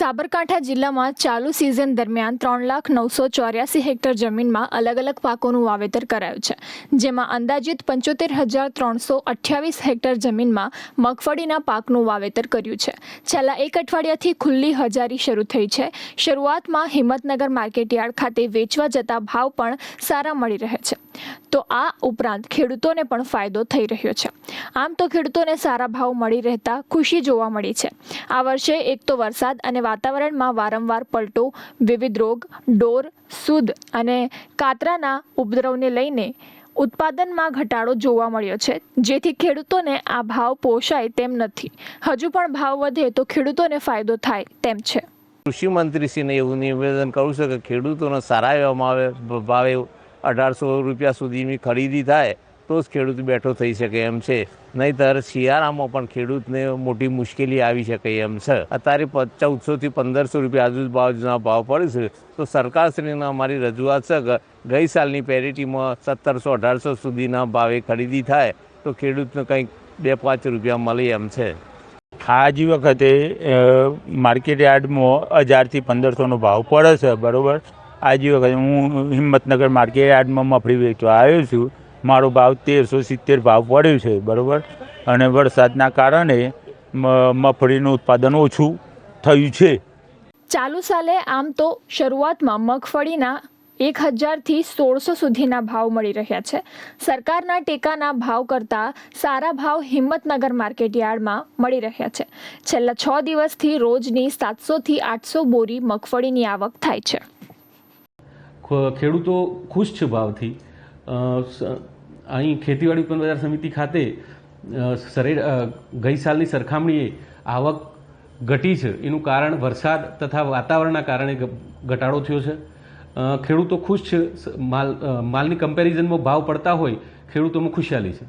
સાબરકાંઠા જિલ્લામાં ચાલુ સિઝન દરમિયાન ત્રણ લાખ નવસો ચોર્યાસી હેક્ટર જમીનમાં અલગ અલગ પાકોનું વાવેતર કરાયું છે. જેમાં અંદાજિત પંચોતેર હજાર ત્રણસો અઠ્યાવીસ હેક્ટર જમીનમાં મગફળીના પાકનું વાવેતર કર્યું છે. છેલ્લા એક અઠવાડિયાથી ખુલ્લી હજારી શરૂ થઈ છે. શરૂઆતમાં હિંમતનગર માર્કેટયાર્ડ ખાતે વેચવા જતા ભાવ પણ સારા મળી રહે છે. તો આ ઉપરાંત ખેડૂતોને પણ ફાયદો થઈ રહ્યો છે. આમ તો ખેડૂતોને સારા ભાવ મળી રહેતા ખુશી જોવા મળી છે. આ વર્ષે એક તો વરસાદ અને વાતાવરણમાં વારંવાર પલટો, વિવિધ રોગ, ડોર, સુદ અને કાતરાના ઉપદ્રવને લઈને ઉત્પાદનમાં ઘટાડો જોવા મળ્યો છે. જેથી ખેડૂતોને આ ભાવ પોષાય તેમ નથી. હજુ પણ ભાવ વધે તો ખેડૂતોને ફાયદો થાય તેમ છે. કૃષિ મંત્રીશ્રીને એવું નિવેદન કરું છું કે ખેડૂતોને સારા એવામાં આવે ભાવે અઢારસો રૂપિયા સુધીની ખરીદી થાય તો જ ખેડૂત બેઠો થઈ શકે એમ છે. નહીંતર શિયાળામાં પણ ખેડૂતને મોટી મુશ્કેલી આવી શકે એમ છે. અત્યારે ચૌદસોથી પંદરસો રૂપિયા આજુબાજુના ભાવ પડે છે. તો સરકારશ્રીને અમારી રજૂઆત છે ગઈ સાલની પેરિટીમાં સત્તરસો, અઢારસો સુધીના ભાવે ખરીદી થાય તો ખેડૂતને કંઈક બે, પાંચ રૂપિયા મળે એમ છે. આજ વખતે માર્કેટ યાર્ડમાં હજારથી પંદરસોનો ભાવ પડે છે, બરાબર? આજ વખતે હું હિંમતનગર માર્કેટ યાર્ડમાં મફળી વેચવા આવ્યો છું. મારો ભાવ તેરસો સિત્તેર ભાવ પડ્યો છે બરાબર? અને વરસાદના કારણે મ- મગફળીનું ઉત્પાદન ઓછું થયું છે. ચાલુ સાલે આમ તો શરૂઆતમાં મગફળીના એક હજારથી સોળસો સુધીના ભાવ મળી રહ્યા છે. સરકારના ટેકાના ભાવ કરતાં સારા ભાવ હિંમતનગર માર્કેટ યાર્ડમાં મળી રહ્યા છે. છેલ્લા છ દિવસથી રોજની સાતસોથી આઠસો બોરી મગફળીની આવક થાય છે. ખેડૂતો ખુશ છે ભાવથી. અહીં ખેતીવાડી ઉત્પન્ન બજાર સમિતિ ખાતે સરે ગઈ સાલની સરખામણીએ આવક ઘટી છે. એનું કારણ વરસાદ તથા વાતાવરણના કારણે ઘટાડો થયો છે. ખેડૂતો ખુશ છે. માલ માલની કમ્પેરિઝનમાં ભાવ પડતા હોય ખેડૂતોમાં ખુશહાલી છે.